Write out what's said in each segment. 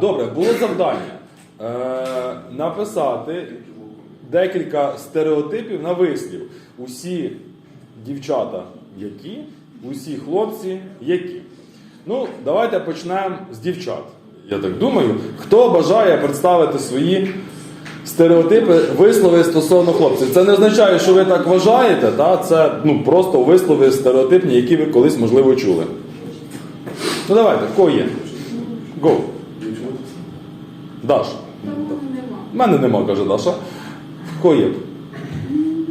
Добре, було завдання е, написати декілька стереотипів на вислів. Усі дівчата які, усі хлопці які. Ну, давайте почнемо з дівчат. Я так думаю, хто бажає представити свої стереотипи, вислови стосовно хлопців. Це не означає, що ви так вважаєте, та? це ну, просто вислови стереотипні, які ви колись, можливо, чули. Ну давайте, в кого є? Go. Даш. У мене нема, каже Даша. В кого?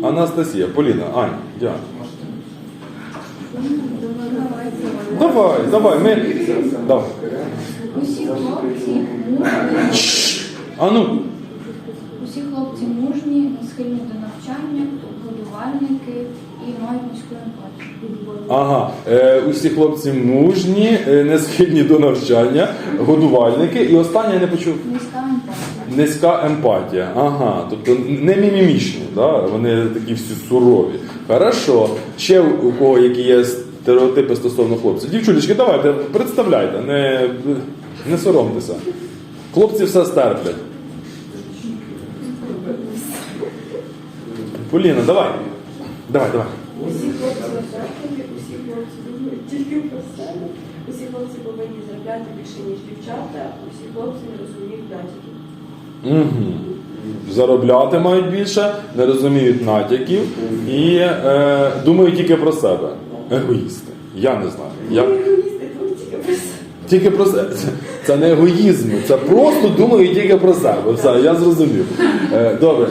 Анастасія, Поліна, Аня, Діана. Давай, давай, ми. Давай. Усі хлопці мужні, А ну, усі хлопці мужні, схильні до навчання, і мають емпатію. ага. Е, усі хлопці мужні, е, не схильні до навчання, годувальники. І останнє я не почув. Низька емпатія. Низька емпатія. Ага, тобто не мімімічні, да? вони такі всі сурові. Хорошо. Ще у у кого які є стереотипи стосовно хлопців. Дівчулечки, давайте, представляйте, не, не соромтеся. Хлопці все стерплять. Поліна, давай. Давай, давай. Усі хлопці розрахунки, усі хлопці думають тільки про себе. Усі хлопці повинні заробляти більше, ніж дівчата, усі хлопці не розуміють натяків. Угу. Заробляти мають більше, не розуміють натяків і е, думають тільки про себе. Егоїсти. Я не знаю. Я... Егоїсти думають тільки про себе. Тільки про себе. Це, це не егоїзм, це просто думають тільки про себе. Все, я зрозумів. Е, добре.